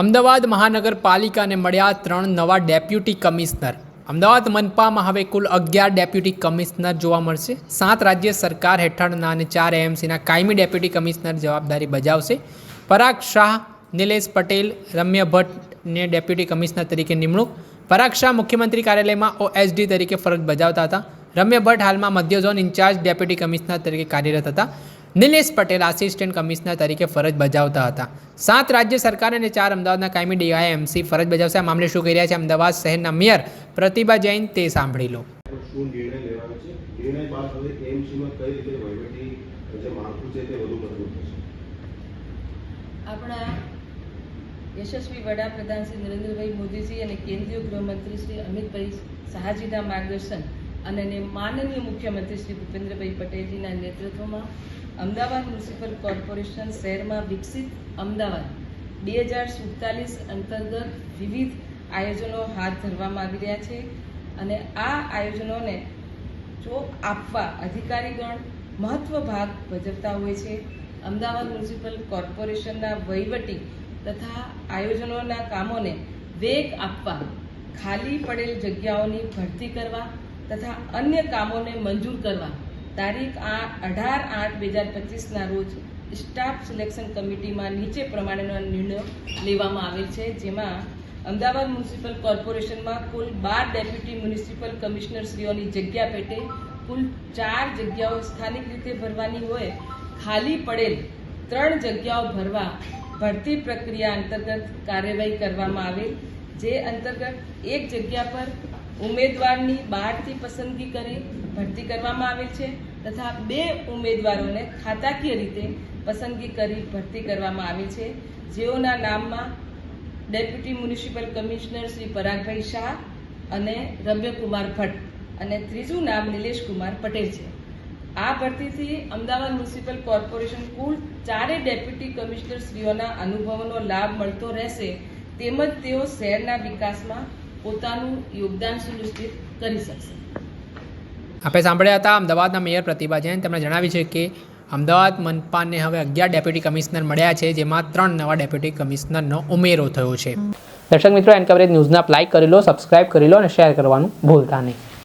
અમદાવાદ મહાનગરપાલિકાને મળ્યા ત્રણ નવા ડેપ્યુટી કમિશનર. અમદાવાદ મનપામાં હવે કુલ અગિયાર ડેપ્યુટી કમિશનર જોવા મળશે. સાત રાજ્ય સરકાર હેઠળના અને ચાર એએમસીના કાયમી ડેપ્યુટી કમિશનર જવાબદારી બજાવશે. પરાગ શાહ, નિલેશ પટેલ, રમ્ય ભટ્ટને ડેપ્યુટી કમિશનર તરીકે નિમણૂક. પરાગ શાહ મુખ્યમંત્રી કાર્યાલયમાં ઓએસડી તરીકે ફરજ બજાવતા હતા. રમ્ય ભટ્ટ હાલમાં મધ્ય ઝોન ઇન્ચાર્જ ડેપ્યુટી કમિશનર તરીકે કાર્યરત હતા. નિલેશ પટેલ આસિસ્ટન્ટ કમિશનર તરીકે ફરજ બજાવતા હતા. સાત રાજ્ય સરકાર અને ચાર અમદાવાદના કાયમી ડીઆઈએમસી ફરજ બજાવશે. આ મામલે શું કહી રહ્યા છે? અમદાવાદ શહેરના મેયર પ્રતિભા જૈન તે સાંભળી લો. શું નિર્ણય લેવાનો છે? નિર્ણય બાદ હવે એમસીમાં કઈ રીતે વહીવટી જે માળખું છે તે વધુ મજબૂત થશે? આપણા યશસ્વી વડાપ્રધાન શ્રી નરેન્દ્રભાઈ મોદીજી અને કેન્દ્રીય ગૃહમંત્રી શ્રી અમિતભાઈ શાહજીના માર્ગદર્શન અને માનનીય મુખ્યમંત્રી શ્રી ભૂપેન્દ્રભાઈ પટેલજીના નેતૃત્વમાં અમદાવાદ મ્યુનિસિપલ કોર્પોરેશન શહેરમાં વિકસિત અમદાવાદ બે હજાર સુડતાલીસ અંતર્ગત વિવિધ આયોજનો હાથ ધરવામાં આવી રહ્યા છે અને આ આયોજનોને ચોક આપવા અધિકારીગણ મહત્વ ભાગ ભજવતા હોય છે. અમદાવાદ મ્યુનિસિપલ કોર્પોરેશનના વહીવટી તથા આયોજનોના કામોને વેગ આપવા, ખાલી પડેલ જગ્યાઓની ભરતી કરવા તથા અન્ય કામોને મંજૂર કરવા તારીખ આ અઢાર આઠ બે હજાર પચીસના રોજ સ્ટાફ સિલેક્શન કમિટીમાં નીચે પ્રમાણેનો નિર્ણય લેવામાં આવેલ છે, જેમાં અમદાવાદ મ્યુનિસિપલ કોર્પોરેશનમાં કુલ બાર ડેપ્યુટી મ્યુનિસિપલ કમિશનરશ્રીઓની જગ્યા પેટે કુલ ચાર જગ્યાઓ સ્થાનિક રીતે ભરવાની હોય, ખાલી પડેલ ત્રણ જગ્યાઓ ભરવા ભરતી પ્રક્રિયા અંતર્ગત કાર્યવાહી કરવામાં આવેલ જે અંતર્ગત એક જગ્યા પર ઉમેદવારની બહારથી પસંદગી કરી ભરતી કરવામાં આવેલ છે તથા બે ઉમેદવારોને ખાતાકીય રીતે પસંદગી કરી ભરતી કરવામાં આવી છે. જેઓના નામમાં deputy municipal commissioner Shri Paragbhai Shah અને રમ્યકુમાર ભટ્ટ અને ત્રીજું નામ નિલેશ કુમાર પટેલ છે. આ ભરતીથી અમદાવાદ મ્યુનિસિપલ કોર્પોરેશન કુલ ચારે ડેપ્યુટી કમિશનર શ્રીઓના અનુભવોનો લાભ મળતો રહેશે. તેમજ તેઓ શહેરના વિકાસમાં પોતાનું યોગદાન સુનિશ્ચિત કરી શકશે. આપણે સાંભળ્યા હતા અમદાવાદના મેયર પ્રતિભા જૈન તેમણે જણાવ્યું છે કે અમદાવાદ મનપાને હવે અગિયાર ડેપ્યુટી કમિશનર મળ્યા છે જેમાં ત્રણ નવા ડેપ્યુટી કમિશનરનો ઉમેરો થયો છે. દર્શક મિત્રો એન કવરેજ ન્યૂઝના લાઇક કરી લો સબસ્ક્રાઇબ કરી લો અને શેર કરવાનું ભૂલતા નહીં.